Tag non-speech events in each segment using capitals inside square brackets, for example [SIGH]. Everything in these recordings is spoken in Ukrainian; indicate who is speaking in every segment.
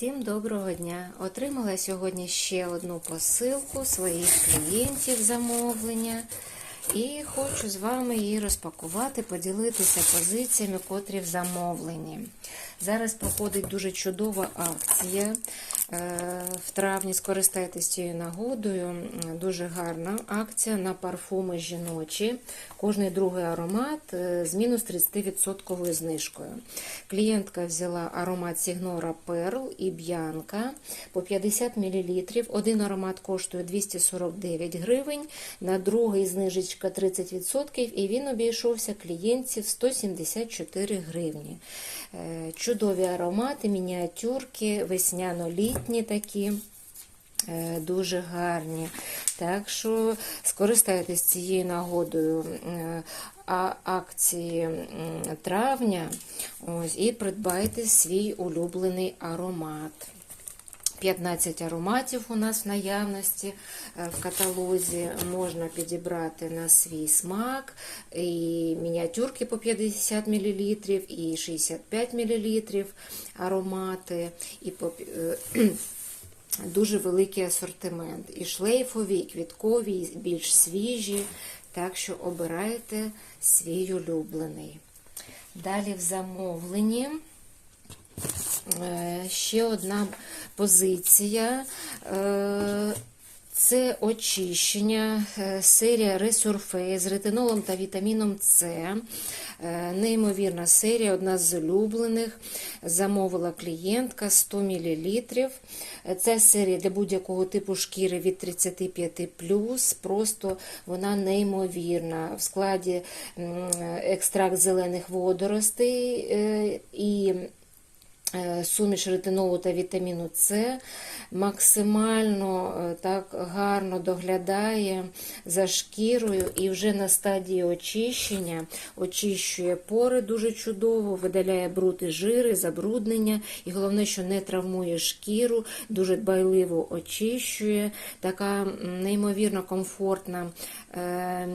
Speaker 1: Всім доброго дня! Отримала сьогодні ще одну посилку своїх клієнтів замовлення. І хочу з вами її розпакувати, поділитися позиціями, котрі в замовленні. Зараз проходить дуже чудова акція. Е, В травні скористайтесь цією нагодою. Дуже гарна акція на парфуми жіночі. Кожний другий аромат е, з мінус 30% знижкою. Клієнтка взяла аромат Сігнора Перл і Б'янка по 50 мл. Один аромат коштує 249 гривень, на другий знижечка 30%, і він обійшовся клієнтів 174 гривні. Чудові аромати, мініатюрки, весняно-літні такі. Е, Дуже гарні. Так що скористайтесь цією нагодою е, акції травня ось, і придбайте свій улюблений аромат. 15 ароматів у нас в наявності е, в каталозі. Можна підібрати на свій смак. І мініатюрки по 50 мл, і 65 мл аромати, і по е, [CLEARS THROAT] дуже великий асортимент. І шлейфові, і квіткові, і більш свіжі. Так що обирайте свій улюблений. Далі в замовленні. Е, Ще одна позиція. Е, Це очищення, е, серія Resurface з ретинолом та вітаміном С. Неймовірна серія, одна з улюблених. Замовила клієнтка 100 мл. Це серія для будь-якого типу шкіри від 35 Просто вона неймовірна. В складі екстракт зелених водоростей і Суміш ретинолу та вітаміну С максимально е, так гарно доглядає за шкірою і вже на стадії очищення очищує пори дуже чудово, видаляє бруд і жири, забруднення, і головне, що не травмує шкіру, дуже дбайливо очищує, така неймовірно комфортна. е,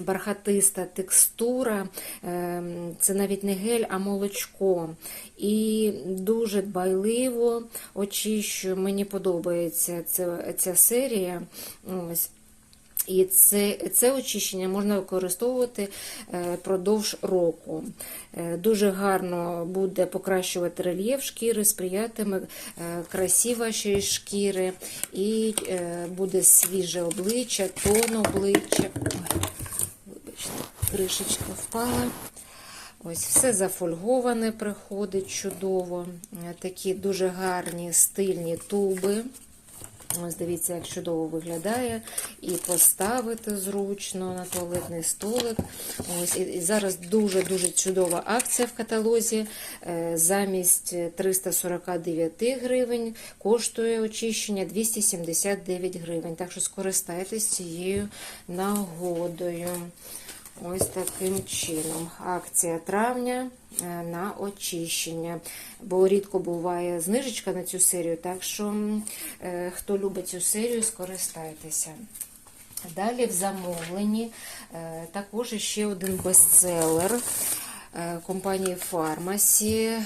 Speaker 1: Бархатиста текстура, ем, це навіть не гель, а молочко. І дуже дбайливо очищую. Мені подобається ця, ця серія. Ось. І це, це очищення можна використовувати е, продовж року. Е, Дуже гарно буде покращувати рельєф шкіри, сприятиме е, красі вашої шкіри, і буде свіже обличчя, тон обличчя. Вибачте, кришечка впала. Ось все зафольговане приходить чудово. Такі дуже гарні стильні туби. Ось дивіться, як чудово виглядає. І поставити зручно на туалетний столик. Ось і, зараз дуже-дуже чудова акція в каталозі. Е, Замість 349 гривень коштує очищення 279 гривень. Так що скористайтесь цією нагодою. Ось таким чином. Акція травня е, на очищення. Бо рідко буває знижечка на цю серію, так що е, хто любить цю серію, скористайтеся. Далі в замовленні е, також ще один бестселер компанії Фармасі. Е,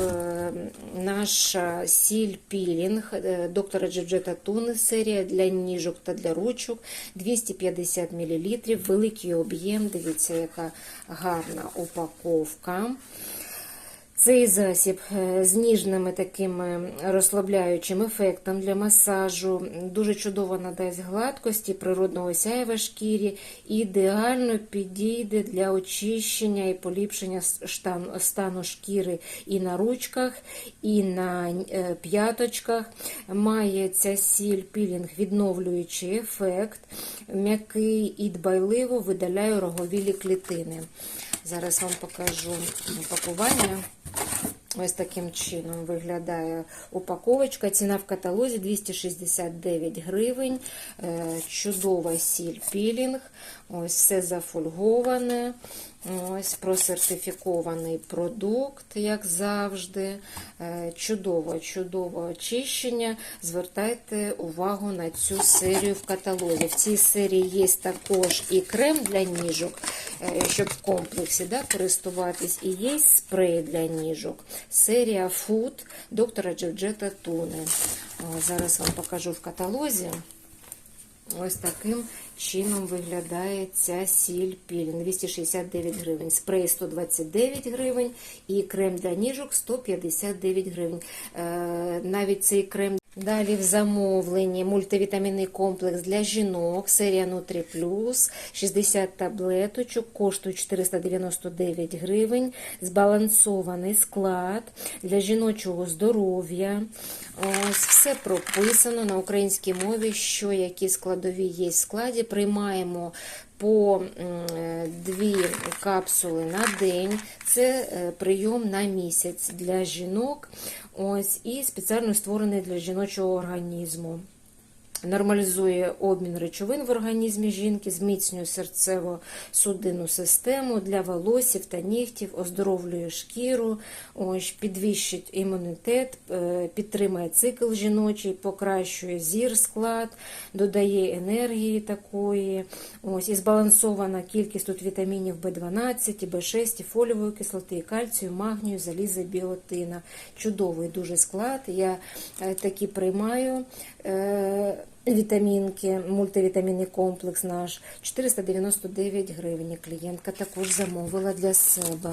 Speaker 1: е, Наша сіль пілінг е, доктора Джеджета Туни серія для ніжок та для ручок 250 мл, великий об'єм. Дивіться, яка гарна упаковка. Цей засіб е, з ніжними такими розслабляючим ефектом для масажу дуже чудово надасть гладкості, природного сяєва шкірі, ідеально підійде для очищення і поліпшення стану шкіри і на ручках, і на е, п'яточках. Має ця сіль пілінг відновлюючий ефект, м'який і дбайливо видаляє роговілі клітини. Зараз вам покажу упакування. Ось таким чином виглядає упаковочка. Ціна в каталозі 269 гривень. Е, Чудова сіль пілінг. Ось все зафольговане. Ось просертифікований продукт, як завжди. Е, Чудово, чудове очищення. Звертайте увагу на цю серію в каталозі. В цій серії є також і крем для ніжок, е, щоб в комплексі да, користуватись, і є спрей для ніжок. Серія Food доктора Джорджета Туни. Зараз вам покажу в каталозі. Ось таким чином виглядає ця сіль пілінг. 269 гривень. Спрей 129 гривень і крем для ніжок 159 гривень. Е, навіть цей крем. Далі в замовленні мультивітамінний комплекс для жінок, серія Нутрі Плюс, 60 таблеточок, коштує 499 гривень, збалансований склад для жіночого здоров'я. Ось все прописано на українській мові, що які складові є в складі. Приймаємо по дві капсули на день. Це е, прийом на місяць для жінок. Ось і спеціально створений для жіночого організму. Нормалізує обмін речовин в організмі жінки, зміцнює серцево-судинну систему для волосів та нігтів, оздоровлює шкіру, підвищить імунітет, е, підтримує цикл жіночий, покращує зір, склад, додає енергії такої. Ось, і збалансована кількість тут вітамінів В12, і В6, і фоліової кислоти, і кальцію, магнію, заліза, біотина. Чудовий дуже склад. Я е, такі приймаю. Вітамінки, мультивітамінний комплекс наш 499 гривень. Клієнтка також замовила для себе.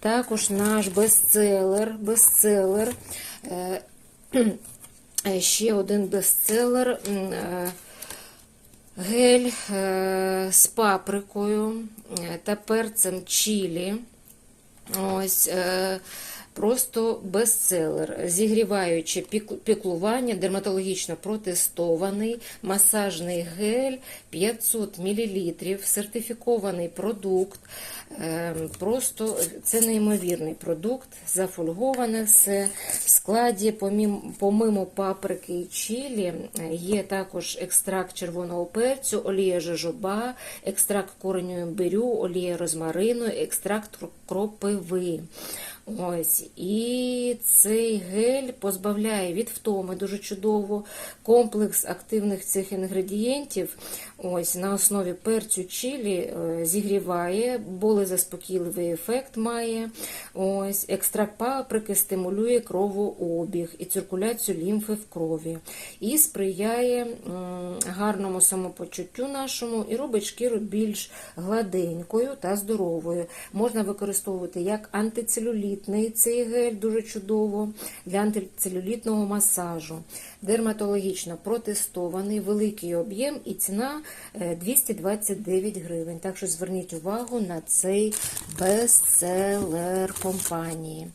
Speaker 1: Також наш бестселер, бестселер, е, е, ще один бестселер, е, гель з паприкою та перцем чілі. Ось просто бестселер, зігріваюче пік- піклування, дерматологічно протестований, масажний гель 500 мл, сертифікований продукт. Е, Просто це неймовірний продукт, зафольговане все. В складі, помім- помимо паприки і чилі, е, є також екстракт червоного перцю, олія жожоба, екстракт кореню імбирю, олія розмарину, екстракт кропиви. Ось, і цей гель позбавляє від втоми дуже чудово. Комплекс активних цих інгредієнтів ось, на основі перцю чилі е, зігріває, болезаспокійливий ефект має. Ось, екстракт паприки стимулює кровообіг і циркуляцію лімфи в крові. І сприяє гарному самопочуттю нашому і робить шкіру більш гладенькою та здоровою. Можна використовувати як антицелюлітний цей гель, дуже чудово, для антицелюлітного масажу. Дерматологічно протестований, великий об'єм і ціна е, 229 гривень. Так що зверніть увагу на цей бестселер компанії.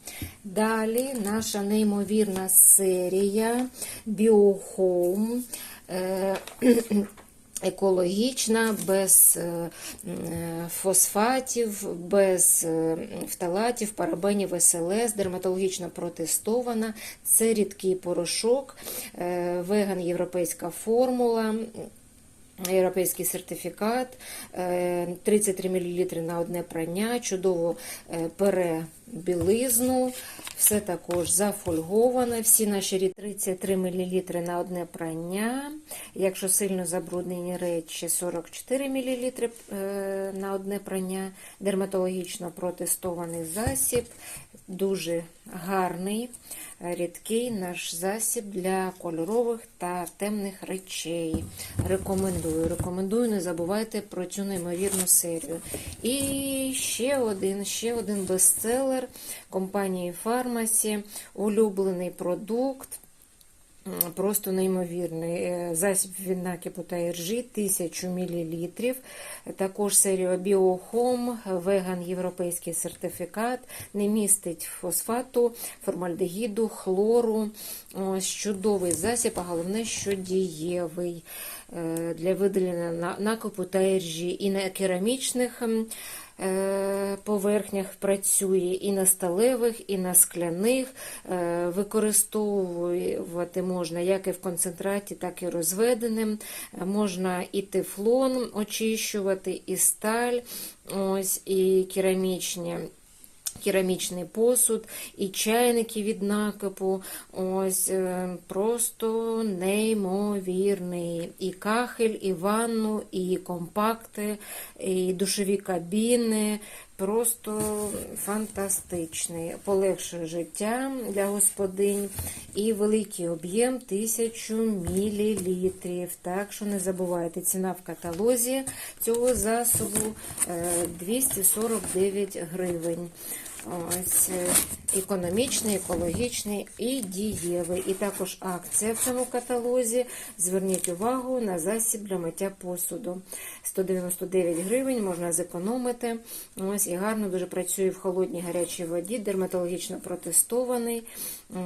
Speaker 1: Далі наша неймовірна серія BioHome. [CLEARS THROAT] Екологічна, без е, е, фосфатів, без е, фталатів, парабенів, СЛС, дерматологічно протестована. Це рідкий порошок, веган європейська формула. Європейський сертифікат, е, 33 мл на одне прання, чудово е, пере білизну, все також зафольговане. Всі наші рід 33 мл на одне прання. Якщо сильно забруднені речі, 44 мл на одне прання. Дерматологічно протестований засіб, дуже гарний, рідкий наш засіб для кольорових та темних речей. Рекомендую, рекомендую, не забувайте про цю неймовірну серію. І ще один, ще один бестселер компанії Фармасі, улюблений продукт. Просто неймовірний Е, засіб від накипу та іржі 1000 мл. Також серія Біохом, веган європейський сертифікат, не містить фосфату, формальдегіду, хлору. Ось чудовий засіб, а головне, що дієвий е, для видалення на- накипу та іржі і на керамічних поверхнях працює, і на сталевих, і на скляних. Е, Використовувати можна як і в концентраті, так і розведеним. Е, Можна і тефлон очищувати, і сталь, ось, і керамічні керамічний посуд, і чайники від накипу. Ось е, просто неймовірний. І кахель, і ванну, і компакти, і душові кабіни. Просто фантастичний. Полегшує життя для господинь. І великий об'єм 1000 мл. Так що не забувайте, ціна в каталозі цього засобу е, 249 гривень. Ось е, економічний, екологічний і дієвий. І також акція в цьому каталозі. Зверніть увагу на засіб для миття посуду. 199 гривень можна зекономити. Ось і гарно дуже працює в холодній гарячій воді, дерматологічно протестований.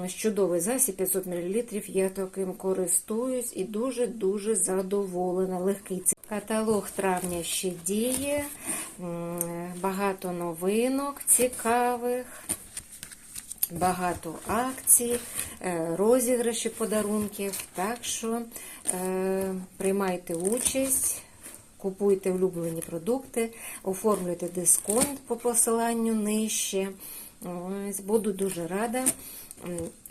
Speaker 1: Ось Чудовий засіб 500 мл. Я таким користуюсь і дуже-дуже задоволена. Легкий. Каталог травня ще діє. Багато новинок цікавих. Багато акцій, е, розіграші подарунків. Так що е, приймайте участь, купуйте улюблені продукти, оформлюйте дисконт по посиланню нижче. Буду дуже рада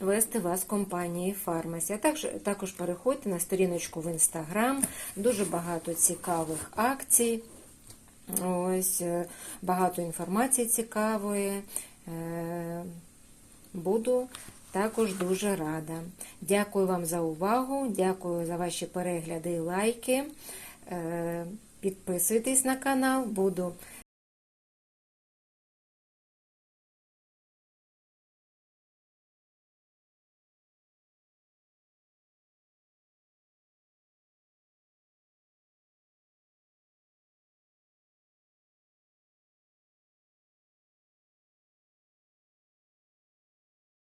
Speaker 1: вести вас компанії Фармасі. А також, також переходьте на сторіночку в інстаграм, дуже багато цікавих акцій. Ось е, багато інформації цікавої. Е, Буду також дуже рада. Дякую вам за увагу, дякую за ваші перегляди і лайки. Е, Підписуйтесь на канал, буду